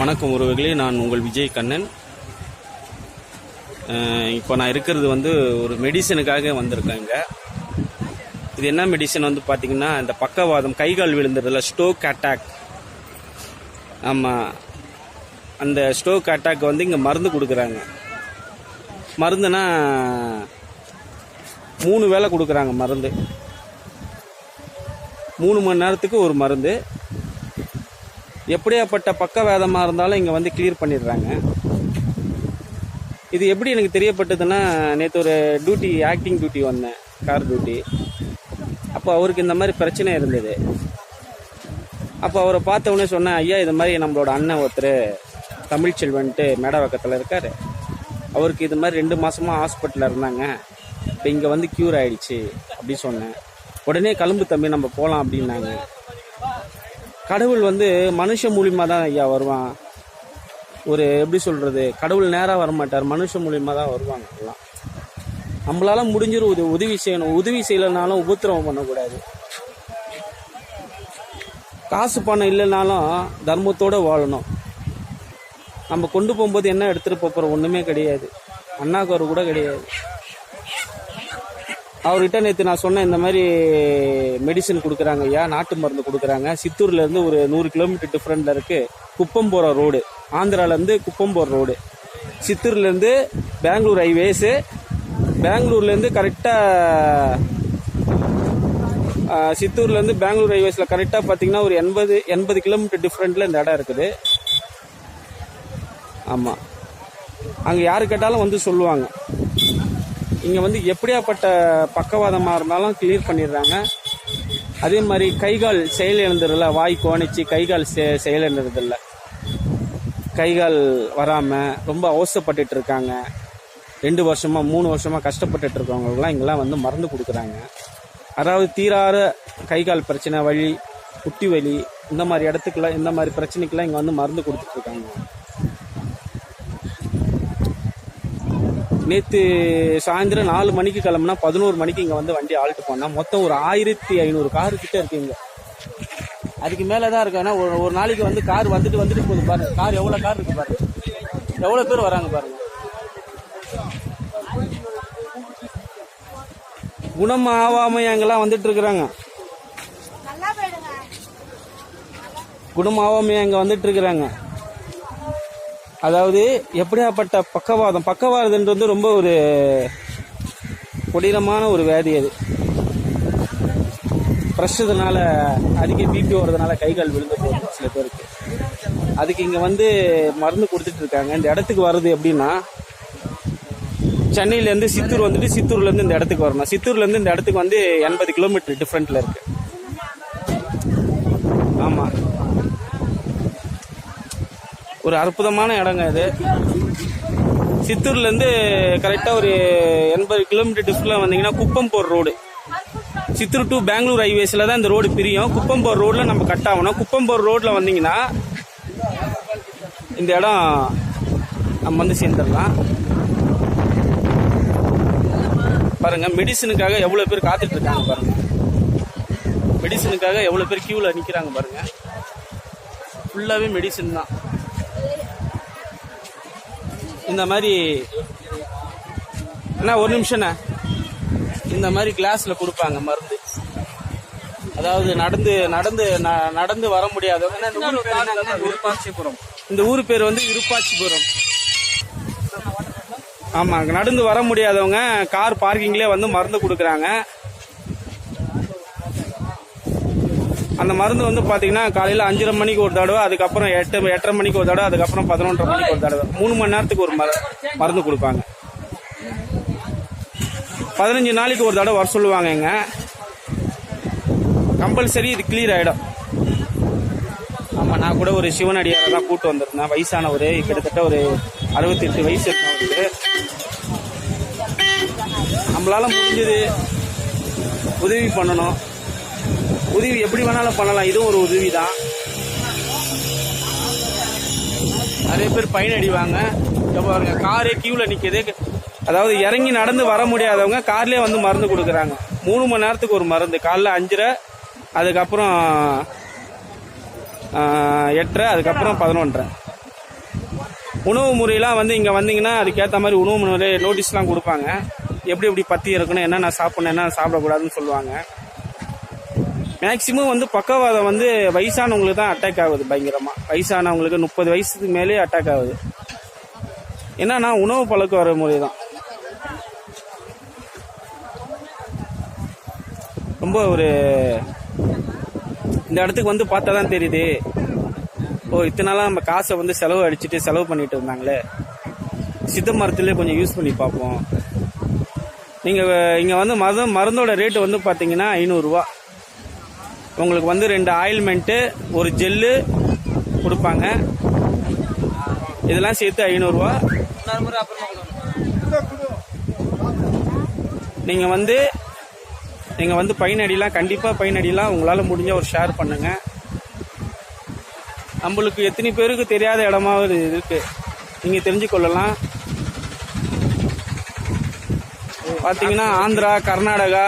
வணக்கம் உறவுகளே நான் உங்கள் விஜய் கண்ணன். இப்போ நான் இருக்கிறது வந்து ஒரு மெடிசனுக்காக வந்திருக்கேன் இது என்ன மெடிசன் வந்து பார்த்தீங்கன்னா இந்த பக்கவாதம் கை கால் ஸ்டோக் அட்டாக். ஆமாம் அந்த ஸ்டோக் அட்டாக் வந்து இங்கே மருந்து கொடுக்குறாங்க. மருந்துனா மூணு வேளை கொடுக்குறாங்க மருந்து. மூணு மணி நேரத்துக்கு ஒரு மருந்து. எப்படியாப்பட்ட பக்கவேதமாக இருந்தாலும் இங்கே வந்து கிளியர் பண்ணிடுறாங்க. இது எப்படி எனக்கு தெரியப்பட்டதுன்னா நேற்று ஒரு டியூட்டி ஆக்டிங் டியூட்டி வந்தேன். கார் டியூட்டி அப்போ அவருக்கு இந்த மாதிரி பிரச்சனை இருந்தது. அப்போ அவரை பார்த்த உடனே சொன்னேன் ஐயா இது மாதிரி நம்மளோட அண்ணன் ஒருத்தர் தமிழ்ச்செல்வன்ட்டு மேடவாக்கத்தில் இருக்கார். அவருக்கு இது மாதிரி ரெண்டு மாதமாக ஹாஸ்பிட்டலில் இருந்தாங்க. இப்போ இங்கே வந்து க்யூர் ஆகிடுச்சு அப்படின்னு சொன்னேன். உடனே கழும்பு தம்பி நம்ம போகலாம் அப்படின்னாங்க. கடவுள் வந்து மனுஷ மூலியமாக தான் ஐயா வருவான். ஒரு எப்படி சொல்கிறது கடவுள் நேராக வரமாட்டார். மனுஷ மூலியமாக தான் வருவாங்க எல்லாம். நம்மளால் முடிஞ்சிரு உதவி உதவி செய்யணும். உதவி செய்யலைனாலும் உபத்திரவம் பண்ணக்கூடாது. காசு பணம் இல்லைனாலும் தர்மத்தோடு வாழணும். நம்ம கொண்டு போகும்போது என்ன எடுத்துகிட்டு போகிறோம் ஒன்றுமே கிடையாது. அண்ணாக்கு கூட கிடையாது. அவர்கிட்ட நேற்று நான் சொன்னேன் இந்த மாதிரி மெடிசன் கொடுக்குறாங்க ஐயா நாட்டு மருந்து கொடுக்குறாங்க. சித்தூர்லேருந்து ஒரு நூறு கிலோமீட்டர் டிஃப்ரெண்டில் இருக்குது குப்பம் போகிற ரோடு ஆந்திராலேருந்து குப்பம் போகிற ரோடு சித்தூர்லேருந்து பெங்களூர் ஹைவேஸு பெங்களூர்லேருந்து கரெக்டாக சித்தூர்லேருந்து பெங்களூர் ஹைவேஸில் கரெக்டாக பார்த்தீங்கன்னா ஒரு எண்பது எண்பது கிலோமீட்டர் டிஃப்ரெண்ட்டில் இந்த இடம் இருக்குது. ஆமாம் அங்கே யார் கேட்டாலும் வந்து சொல்லுவாங்க. இங்கே வந்து எப்படியாப்பட்ட பக்கவாதமாக இருந்தாலும் கிளியர் பண்ணிடுறாங்க. அதே மாதிரி கைகால் செயல் இழந்துடல வாய் கோணிச்சு கைகால் செ- செயல் இழந்துறதில்ல கைகால் வராமல் ரொம்ப அவசப்பட்டு இருக்காங்க ரெண்டு வருஷமாக மூணு வருஷமாக கஷ்டப்பட்டுட்டு இருக்கவங்களுக்குலாம் இங்கெல்லாம் வந்து மருந்து கொடுக்குறாங்க. அதாவது தீராத கைகால் பிரச்சனை வலி குட்டி வலி இந்த மாதிரி இடத்துக்குலாம் இந்த மாதிரி பிரச்சனைக்கெல்லாம் இங்கே வந்து மருந்து கொடுத்துட்ருக்காங்க. நேற்று சாயந்தரம் நாலு மணிக்கு கிளம்புனா பதினோரு மணிக்கு இங்கே வந்து வண்டி ஆல்ட்டு போனால் மொத்தம் ஒரு ஆயிரத்தி ஐநூறு காரு கிட்ட இருக்குங்க அதுக்கு மேலே தான் இருக்கு. ஏன்னா ஒரு ஒரு நாளைக்கு வந்து கார் வந்துட்டு வந்துட்டு போகுது பாருங்க. கார் எவ்வளோ கார் இருக்கு பாருங்க. எவ்வளோ பேர் வராங்க பாருங்க. குணம் ஆகாம அங்கெல்லாம் வந்துட்டு இருக்கிறாங்க? குணம் ஆகாம அங்க வந்துட்டு இருக்கிறாங்க. அதாவது எப்படியாப்பட்ட பக்கவாதம் பக்கவாதம்ன்றது வந்து ரொம்ப ஒரு கொடீரமான ஒரு வியாதி அது. ப்ரெஷர்னால அதிக பிபி வர்றதுனால கை கால் விழுந்து போகுது சில பேருக்கு. அதுக்கு இங்கே வந்து மருந்து கொடுத்துட்டு இருக்காங்க. இந்த இடத்துக்கு வர்றது எப்படின்னா சென்னையிலேருந்து சித்தூர் வந்துட்டு சித்தூர்லேருந்து இந்த இடத்துக்கு வரணும். சித்தூர்லேருந்து இந்த இடத்துக்கு வந்து எண்பது கிலோமீட்டர் டிஃப்ரெண்ட்டில் இருக்குது ஆமாம் ஒரு அற்புதமான இடங்க இது. சித்தூர்லேருந்து கரெக்டாக ஒரு எண்பது கிலோமீட்டர் டிஸ்டில் வந்தீங்கன்னா குப்பம் போற ரோடு. சித்தூர் டு பெங்களூர் ஹைவேஸில் தான் இந்த ரோடு பிரியும். குப்பம் போற நம்ம கட் ஆகணும். குப்பம் ரோட்டில் ரோட்ல வந்தீங்கன்னா இந்த இடம் நம்ம வந்து சேர்ந்துடலாம். பாருங்கள் மெடிசனுக்காக எவ்வளோ பேர் காத்துட்ருக்காங்க இருக்காங்க மெடிசனுக்காக எவ்வளோ பேர் க்யூவில் நிற்கிறாங்க பாருங்கள் ஃபுல்லாகவே மெடிசன் தான். இந்த மாதிரி அண்ணா ஒரு நிமிஷம்ண்ணா இந்த மாதிரி கிளாஸ்ல கொடுப்பாங்க மருந்து. அதாவது நடந்து நடந்து நடந்து வர முடியாதவங்க? விருப்பாட்சிபுரம் இந்த ஊர் பேர் வந்து விருப்பாட்சிபுரம் ஆமா நடந்து வர முடியாதவங்க கார் பார்க்கிங்லேயே வந்து மருந்து கொடுக்குறாங்க. அந்த மருந்து வந்து பாத்தீங்கன்னா காலையில அஞ்சரை மணிக்கு ஒரு தடவை அதுக்கப்புறம் எட்டு எட்டரை மணிக்கு ஒரு தடவை அதுக்கப்புறம் பதினொன்றரை மணிக்கு ஒரு தடவை. மூணு மணி நேரத்துக்கு ஒரு மருந்து கொடுப்பாங்க. பதினஞ்சு நாளைக்கு ஒரு தடவை வர சொல்லுவாங்கங்க. கம்பல்சரி இது கிளியர் ஆயிடும். ஆமா நான் கூட ஒரு சிவனடியாரை தான் கூட்டு வந்திருந்தேன். வயசானவர் கிட்டத்தட்ட ஒரு அறுபத்தி எட்டு வயசு இருக்கும் அவருக்கு நம்மளால முடிஞ்சது உதவி பண்ணணும். உதவி எப்படி வேணாலும் பண்ணலாம். இதுவும் ஒரு உதவி தான் நிறைய பேர் பயன் அடிவாங்க பாருங்க காரே கியூவில் நிக்குது. அதாவது இறங்கி நடந்து வர முடியாதவங்க கார்லேயே வந்து மருந்து கொடுக்குறாங்க. மூணு மணி நேரத்துக்கு ஒரு மருந்து. காலைல அஞ்சரை அதுக்கப்புறம் எட்டரை அதுக்கப்புறம் பதினொன்றரை. உணவு முறையெல்லாம் வந்து இங்கே வந்தீங்கன்னா அதுக்கேற்ற மாதிரி உணவு முறை நோட்டீஸ்லாம் கொடுப்பாங்க. எப்படி எப்படி பற்றி இருக்கணும் என்னென்ன சாப்பிடணும் என்ன சாப்பிடக்கூடாதுன்னு சொல்லுவாங்க. மேக்சிமம் வந்து பக்கவாதம் வந்து வயசானவங்களுக்கு தான் அட்டாக் ஆகுது பயங்கரமாக வயசானவங்களுக்கு முப்பது வயசுக்கு மேலே அட்டாக் ஆகுது. என்னன்னா உணவு பழக்க வர முறை தான் ரொம்ப ஒரு இந்த இடத்துக்கு வந்து பார்த்தா தான் தெரியுது. ஓ இத்தனை நாளாக நம்ம காசை வந்து செலவு அடிச்சுட்டு செலவு பண்ணிட்டு இருந்தாங்களே. சித்த மரத்துலேயே கொஞ்சம் யூஸ் பண்ணி பார்ப்போம். நீங்கள் இங்கே வந்து மருந்து மருந்தோட ரேட்டு வந்து பார்த்தீங்கன்னா ஐநூறுரூவா உங்களுக்கு வந்து ரெண்டு ஆயில்மெண்ட்டு ஒரு ஜெல்லு கொடுப்பாங்க. இதெல்லாம் சேர்த்து ஐநூறுரூவா நீங்கள் வந்து நீங்கள் வந்து பயனடிலாம் கண்டிப்பாக பயனடிலாம் உங்களால் முடிஞ்ச ஒரு ஷேர் பண்ணுங்க. நம்மளுக்கு எத்தனை பேருக்கு தெரியாத இடமாவது இருக்கு. நீங்கள் தெரிஞ்சு கொள்ளலாம் பார்த்தீங்கன்னா ஆந்திரா கர்நாடகா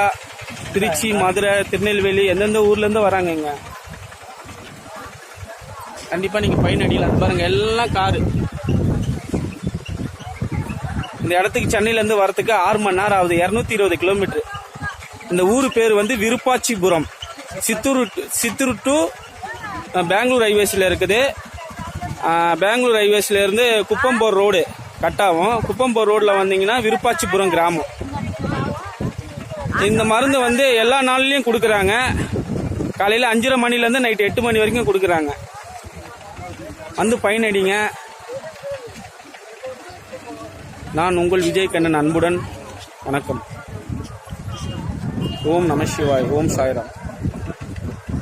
திருச்சி மதுரை திருநெல்வேலி எந்தெந்த ஊர்லேருந்து வராங்கங்க கண்டிப்பாக நீங்கள் பயன் அடிக்கலாம். பாருங்கள் எல்லாம் காரு. இந்த இடத்துக்கு சென்னையிலேருந்து வரத்துக்கு ஆறு மணி நேரம் ஆகுது. இரநூத்தி இருபது கிலோமீட்டர் இந்த ஊர் பேர் வந்து விருப்பாச்சிபுரம். சித்தூர் சித்தூர் டு பெங்களூர் ஹைவேஸில் இருக்குது. பெங்களூர் ஹைவேஸ்லேருந்து குப்பம்போர் ரோடு கட் ஆகும் குப்பம்போர் ரோட்டில் வந்தீங்கன்னா விருப்பாச்சிபுரம் கிராமம். இந்த மருந்து வந்து எல்லா நாள்லையும் கொடுக்குறாங்க. காலையில் அஞ்சரை மணிலேருந்து நைட்டு எட்டு மணி வரைக்கும் கொடுக்குறாங்க. வந்து பயனடிங்க. நான் உங்கள் விஜய் கண்ணன் அன்புடன் வணக்கம். ஓம் நம சிவாய் ஓம் சாய்ராம்.